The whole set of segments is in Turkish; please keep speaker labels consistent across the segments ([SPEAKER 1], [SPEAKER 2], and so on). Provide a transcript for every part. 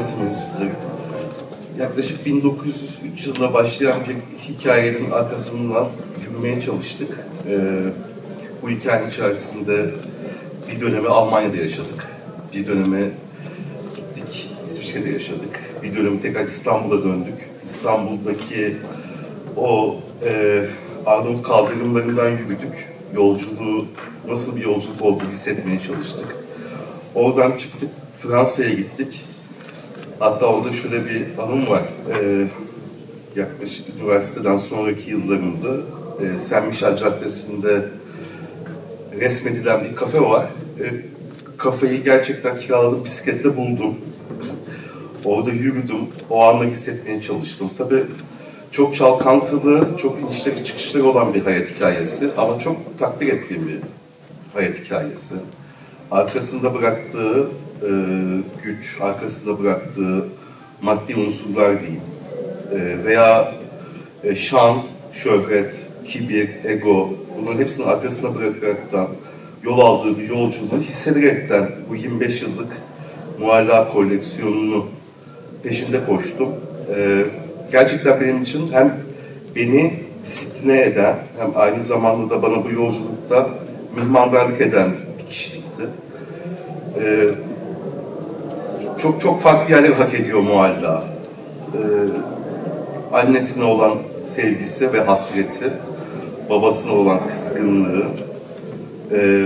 [SPEAKER 1] basın mensupları. Yaklaşık 1903 yılında başlayan bir hikayenin arkasından yürümeye çalıştık. Ee, bu hikayenin içerisinde bir dönemi Almanya'da yaşadık. Bir dönemi gittik İsviçre'de yaşadık. Bir dönemi tekrar İstanbul'a döndük. İstanbul'daki o e, Arnavut kaldırımlarından yürüdük. Yolculuğu nasıl bir yolculuk olduğunu hissetmeye çalıştık. Oradan çıktık, Fransa'ya gittik. Hatta orada şöyle bir anım var. Ee, yaklaşık üniversiteden sonraki yıllarımda e, Michel Caddesi'nde resmedilen bir kafe var. E, kafeyi gerçekten kiraladım, bisiklette buldum. Orada yürüdüm, o anı hissetmeye çalıştım. Tabii çok çalkantılı, çok inişleri çıkışları olan bir hayat hikayesi ama çok takdir ettiğim bir hayat hikayesi. Arkasında bıraktığı e, güç, arkasında bıraktığı maddi unsurlar diyeyim e, veya e, şan, şöhret, kibir, ego bunların hepsini arkasına bırakaraktan yol aldığı bir yolculuğu hissederekten bu 25 yıllık mualla koleksiyonunu peşinde koştum. E, gerçekten benim için hem beni disipline eden hem aynı zamanda da bana bu yolculukta mihmandarlık eden bir kişilikti. E, çok çok farklı yerleri hak ediyor mualla. E, annesine olan sevgisi ve hasreti, babasına olan kızgınlığı, e,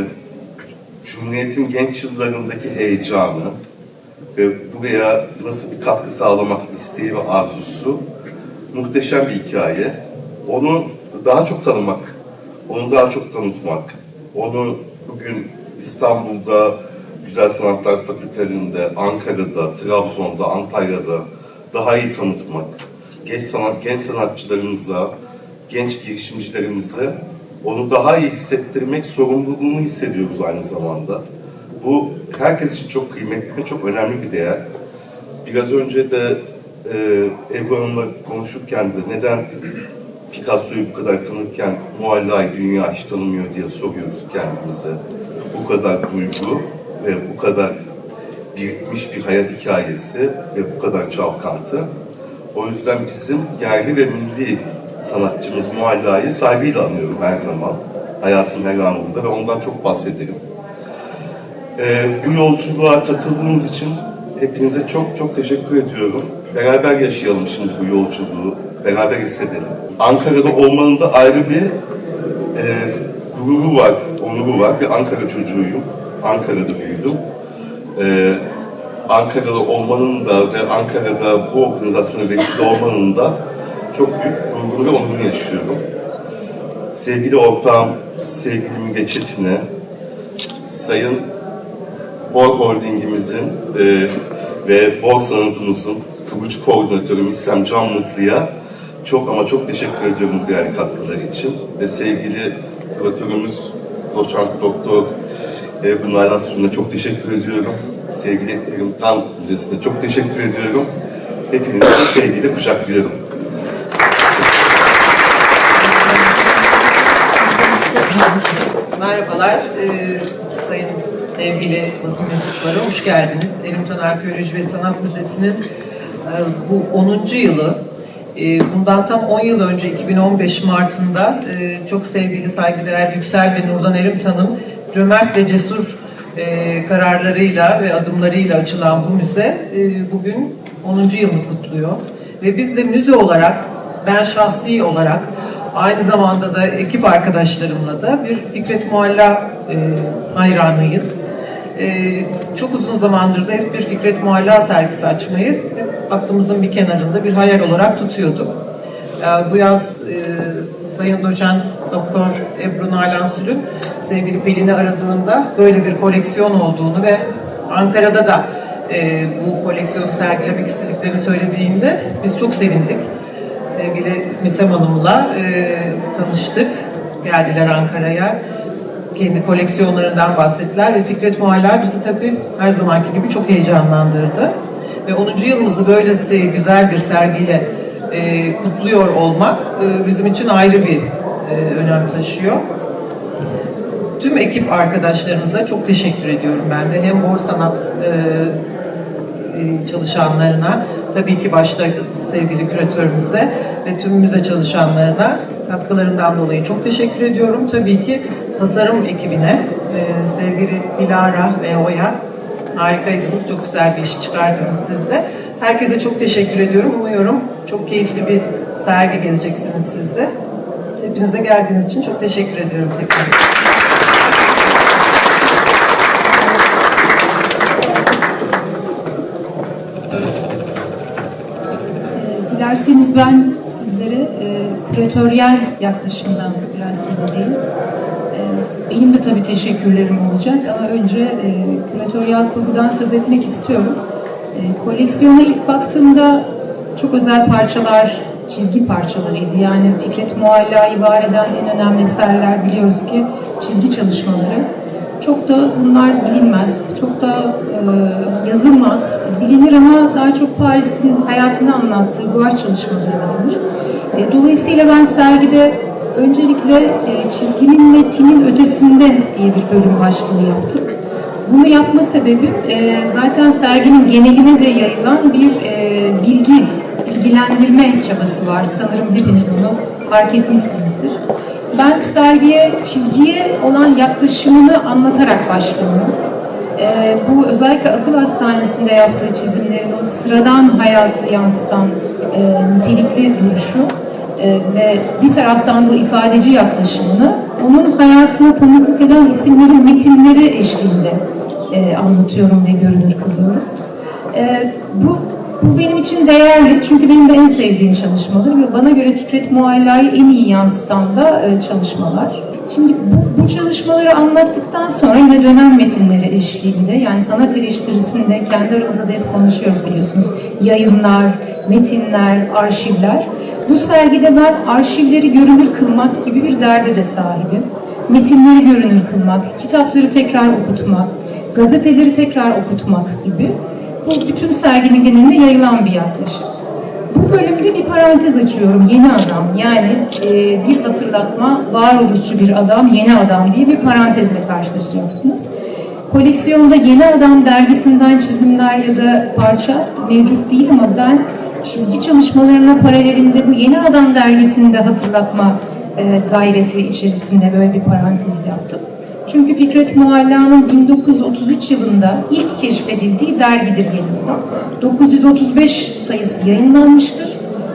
[SPEAKER 1] Cumhuriyet'in genç yıllarındaki heyecanı ve buraya nasıl bir katkı sağlamak isteği ve arzusu muhteşem bir hikaye. Onu daha çok tanımak, onu daha çok tanıtmak, onu bugün İstanbul'da, Güzel Sanatlar Fakültelerinde, Ankara'da, Trabzon'da, Antalya'da daha iyi tanıtmak, genç sanat genç sanatçılarımıza, genç girişimcilerimize onu daha iyi hissettirmek sorumluluğunu hissediyoruz aynı zamanda. Bu herkes için çok kıymetli ve çok önemli bir değer. Biraz önce de e, Ebru Hanım'la konuşurken de neden Picasso'yu bu kadar tanırken Mualla'yı dünya hiç tanımıyor diye soruyoruz kendimize. Bu kadar duygu ve bu kadar birikmiş bir hayat hikayesi ve bu kadar çalkantı. O yüzden bizim yerli ve milli sanatçımız Mualla'yı saygıyla anıyorum her zaman. Hayatımın her anında ve ondan çok bahsederim. Ee, bu yolculuğa katıldığınız için hepinize çok çok teşekkür ediyorum. Beraber yaşayalım şimdi bu yolculuğu, beraber hissedelim. Ankara'da olmanın da ayrı bir e, gururu var, onuru var. Bir Ankara çocuğuyum. Ankara'da büyüdüm. E, Ankara'da olmanın da ve Ankara'da bu organizasyona vesile olmanın da çok büyük gururunu ve onurunu yaşıyorum. Sevgili ortağım, sevgili Müge Çetin'e, Sayın Bor Holdingimizin e, ve Bor Sanatımızın kurucu koordinatörü İslam Can Mutlu'ya çok ama çok teşekkür ediyorum bu değerli katkıları için. Ve sevgili kuratörümüz Doçent Doktor Ebru Nalan Sun'a çok teşekkür ediyorum. Sevgili Erim Tan Müzesi'ne çok teşekkür ediyorum. Hepinizi sevgiyle kucaklıyorum.
[SPEAKER 2] Merhabalar, ee, sayın sevgili basın mensupları, hoş geldiniz. Elim Tan Arkeoloji ve Sanat Müzesi'nin e, bu 10. yılı. E, bundan tam 10 yıl önce 2015 Mart'ında e, çok sevgili saygıdeğer Yüksel ve Nurdan Erimtan'ın cömert ve cesur e, kararlarıyla ve adımlarıyla açılan bu müze e, bugün 10. yılını kutluyor. Ve biz de müze olarak, ben şahsi olarak Aynı zamanda da ekip arkadaşlarımla da bir Fikret Mualla hayranıyız. E, çok uzun zamandır da hep bir Fikret Mualla sergisi açmayı aklımızın bir kenarında bir hayal olarak tutuyorduk. E, bu yaz e, Sayın Doçent Doktor Ebru Nalan Sülün sevgili Pelin'i aradığında böyle bir koleksiyon olduğunu ve Ankara'da da e, bu koleksiyonu sergilemek istediklerini söylediğinde biz çok sevindik sevgili Misem Hanım'la e, tanıştık. Geldiler Ankara'ya. Kendi koleksiyonlarından bahsettiler ve Fikret Muhaller bizi tabii her zamanki gibi çok heyecanlandırdı. Ve 10. yılımızı böylesi güzel bir sergiyle e, kutluyor olmak e, bizim için ayrı bir e, önem taşıyor. Tüm ekip arkadaşlarımıza çok teşekkür ediyorum ben de. Hem Bor Sanat e, e, çalışanlarına, tabii ki başta sevgili küratörümüze ve tüm müze çalışanlarına katkılarından dolayı çok teşekkür ediyorum. Tabii ki tasarım ekibine, e, sevgili Dilara ve Oya harikaydınız. Çok güzel bir iş çıkardınız siz de. Herkese çok teşekkür ediyorum. Umuyorum çok keyifli bir sergi gezeceksiniz siz de. Hepinize geldiğiniz için çok teşekkür ediyorum tekrar.
[SPEAKER 3] Dilerseniz ben küratöryel yaklaşımdan biraz söz edeyim. E, benim de tabii teşekkürlerim olacak ama önce e, küratöryel kurgudan söz etmek istiyorum. E, koleksiyona ilk baktığımda çok özel parçalar, çizgi parçalarıydı. Yani Fikret Mualla'yı var eden en önemli eserler biliyoruz ki çizgi çalışmaları. Çok da bunlar bilinmez, çok da e, yazılmaz, bilinir ama daha çok Paris'in hayatını anlattığı guaj çalışmaları vardır. E, dolayısıyla ben sergide öncelikle e, çizginin ve tinin ötesinde diye bir bölüm başlığı yaptım. Bunu yapma sebebim e, zaten serginin geneline de yayılan bir e, bilgi, bilgilendirme çabası var. Sanırım hepiniz bunu fark etmişsinizdir. Ben sergiye, çizgiye olan yaklaşımını anlatarak başlıyorum. Ee, bu özellikle akıl hastanesinde yaptığı çizimlerin o sıradan hayatı yansıtan e, nitelikli duruşu e, ve bir taraftan bu ifadeci yaklaşımını onun hayatına tanıklık eden isimlerin metinleri eşliğinde e, anlatıyorum ve görünür kılıyorum. E, bu bu benim için değerli çünkü benim de en sevdiğim çalışmadır ve bana göre Fikret Mualla'yı en iyi yansıtan da e, çalışmalar. Şimdi bu, bu çalışmaları anlattıktan sonra yine dönem metinleri eşliğinde yani sanat eleştirisinde kendi aramızda da hep konuşuyoruz biliyorsunuz. Yayınlar, metinler, arşivler. Bu sergide ben arşivleri görünür kılmak gibi bir derde de sahibim. Metinleri görünür kılmak, kitapları tekrar okutmak, gazeteleri tekrar okutmak gibi. Bu bütün serginin genelinde yayılan bir yaklaşım. Bu bölümde bir parantez açıyorum. Yeni adam yani e, bir hatırlatma, varoluşçu bir adam, yeni adam diye bir parantezle karşılaşacaksınız. Koleksiyonda Yeni Adam dergisinden çizimler ya da parça mevcut değil ama ben çizgi çalışmalarına paralelinde bu Yeni Adam dergisinde hatırlatma e, gayreti içerisinde böyle bir parantez yaptım. Çünkü Fikret Mualla'nın 1933 yılında ilk keşfedildiği dergidir Yeni Adam. 935 sayısı yayınlanmıştır.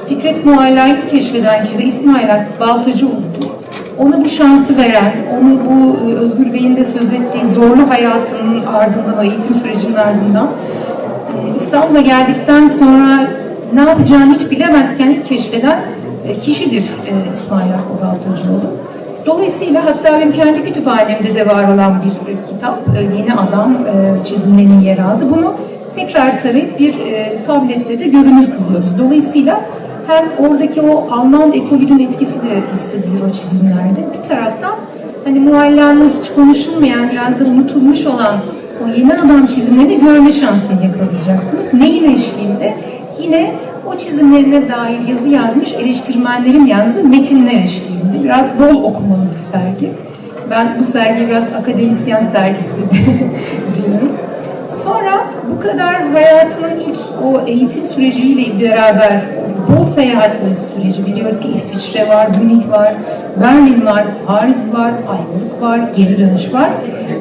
[SPEAKER 3] Fikret Mualla'yı ilk keşfeden kişi de İsmail Hakkı Baltacıoğlu'dur. Ona bu şansı veren, onu bu e, Özgür Bey'in de söz ettiği zorlu hayatının ardından, eğitim sürecinin ardından e, İstanbul'a geldikten sonra ne yapacağını hiç bilemezken keşfeden e, kişidir e, İsmail Hakkı Baltacıoğlu. Dolayısıyla hatta benim kendi kütüphanemde de var olan bir e, kitap, Yeni Adam çizimlerinin yer aldı. Bunu tekrar tarayıp bir tablette de görünür kılıyoruz. Dolayısıyla hem oradaki o Alman ekolünün etkisi de hissedilir o çizimlerde. Bir taraftan hani Mualla'nın hiç konuşulmayan, biraz da unutulmuş olan o yeni adam çizimlerini görme şansını yakalayacaksınız. Neyin eşliğinde? Yine o çizimlerine dair yazı yazmış eleştirmenlerin yazdığı metinler eşliğinde. Biraz bol okumalı bir sergi. Ben bu sergiyi biraz akademisyen sergisi diyorum. Sonra bu kadar hayatının ilk o eğitim süreciyle beraber bol seyahatli süreci biliyoruz ki İsviçre var, Münih var, Berlin var, Paris var, Ayvalık var, geri dönüş var.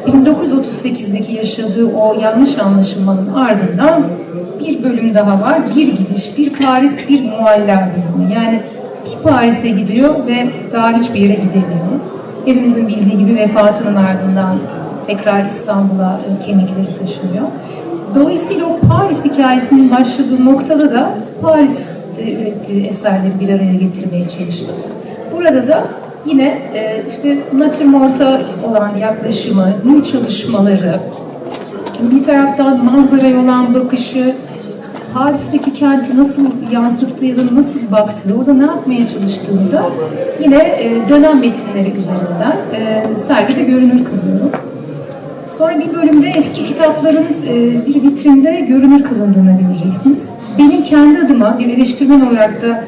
[SPEAKER 3] 1938'deki yaşadığı o yanlış anlaşılmanın ardından bir bölüm daha var. Bir gidiş, bir Paris, bir mualla bölümü. Yani bir Paris'e gidiyor ve daha hiçbir yere gidemiyor. Hepimizin bildiği gibi vefatının ardından tekrar İstanbul'a kemikleri taşınıyor. Dolayısıyla o Paris hikayesinin başladığı noktada da Paris'te ürettiği eserleri bir araya getirmeye çalıştım. Burada da yine e, işte natürmorta olan yaklaşımı, nur çalışmaları, bir taraftan manzaraya olan bakışı, Paris'teki kenti nasıl yansıttığı ya da nasıl baktığı, orada ne yapmaya çalıştığını da yine e, dönem metinleri üzerinden e, sergide görünür kılıyorum. Sonra bir bölümde eski kitapların e, bir vitrinde görünür kılındığını göreceksiniz. Benim kendi adıma bir eleştirmen olarak da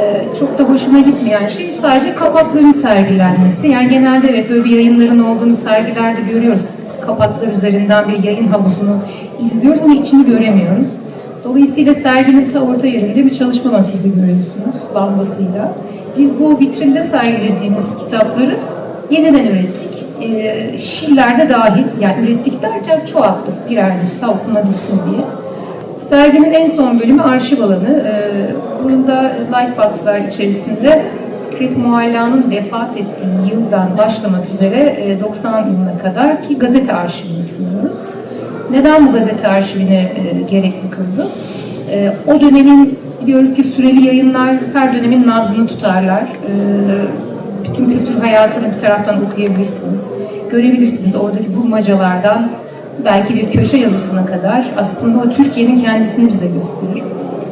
[SPEAKER 3] e, çok da hoşuma gitmeyen şey sadece kapakların sergilenmesi. Yani genelde evet böyle bir yayınların olduğunu sergilerde görüyoruz. Kapaklar üzerinden bir yayın havuzunu izliyoruz ama içini göremiyoruz. Dolayısıyla serginin ta orta yerinde bir çalışma masası görüyorsunuz lambasıyla. Biz bu vitrinde sergilediğimiz kitapları yeniden ürettik. E, Şiirler de dahil, yani ürettik derken çoğalttık birer nüsha okunabilsin diye. Serginin en son bölümü arşiv alanı. Ee, bunun da Lightbox'lar içerisinde Fikret Mualla'nın vefat ettiği yıldan başlamak üzere e, 90 yılına kadar ki gazete arşivini sunuyoruz. Neden bu gazete arşivine e, gerekli kıldı? E, o dönemin biliyoruz ki süreli yayınlar her dönemin nabzını tutarlar. E, bütün kültür hayatını bir taraftan okuyabilirsiniz. Görebilirsiniz oradaki bulmacalardan belki bir köşe yazısına kadar aslında o Türkiye'nin kendisini bize gösterir.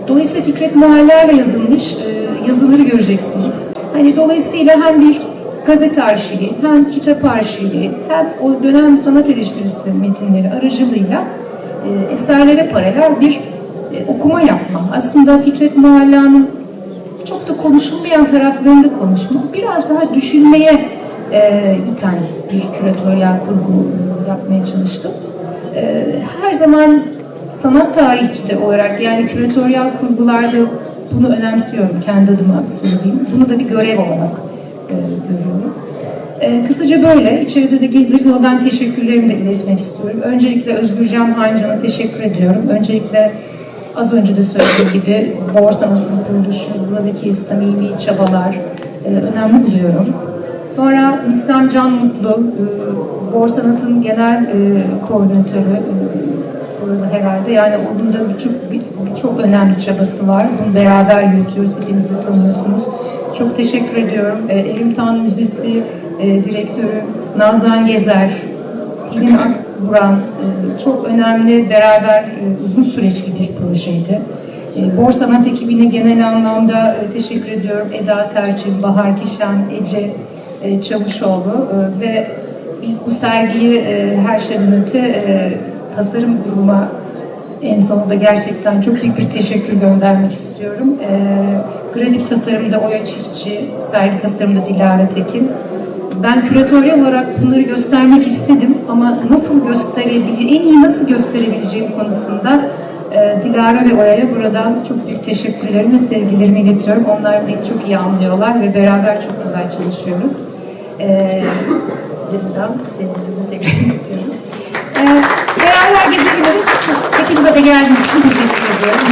[SPEAKER 3] Dolayısıyla Fikret Muhaller'le yazılmış e, yazıları göreceksiniz. Hani dolayısıyla hem bir gazete arşivi, hem kitap arşivi, hem o dönem sanat eleştirisi metinleri aracılığıyla e, eserlere paralel bir e, okuma yapma. Aslında Fikret Muhalla'nın çok da konuşulmayan taraflarında konuşmak, biraz daha düşünmeye e, iten bir küratöryel kurgu yapmaya çalıştım. E, her zaman sanat tarihçi de olarak yani küratöryel kurgularda bunu önemsiyorum kendi adıma söyleyeyim. Bunu da bir görev olarak e. E, kısaca böyle. İçeride de gezdiririz ama ben teşekkürlerimi de iletmek istiyorum. Öncelikle Özgürcan Hancan'a teşekkür ediyorum. Öncelikle az önce de söylediğim gibi Bor Sanatı'nın kuruluşu, buradaki samimi çabalar e, önemli buluyorum. Sonra Misam Can Mutlu, e, Bor Sanat'ın genel e, koordinatörü herhalde. Yani onun da birçok bir, çok önemli çabası var. Bunu beraber yürütüyoruz. Hepiniz de tanıyorsunuz. Çok teşekkür ediyorum. E, Elim Tan Müzesi e, direktörü Nazan Gezer, İlin Akburan e, çok önemli, beraber e, uzun süreçli bir projeydi. E, Bor Sanat ekibine genel anlamda e, teşekkür ediyorum. Eda Terçil, Bahar Kişan, Ece e, Çavuşoğlu e, ve biz bu sergiyi e, her şeyden öte e, tasarım kuruma en sonunda gerçekten çok büyük bir teşekkür göndermek istiyorum. E, grafik tasarımda Oya Çiftçi, sergi tasarımda Dilara Tekin. Ben küratöryel olarak bunları göstermek istedim ama nasıl gösterebilir, en iyi nasıl gösterebileceğim konusunda e, Dilara ve Oya'ya buradan çok büyük teşekkürlerimi sevgilerimi iletiyorum. Onlar beni çok iyi anlıyorlar ve beraber çok güzel çalışıyoruz. E, sizden sevgilerimi tekrar iletiyorum. E, beraber gezebiliriz. Hepinize de geldiğiniz için teşekkür ediyorum.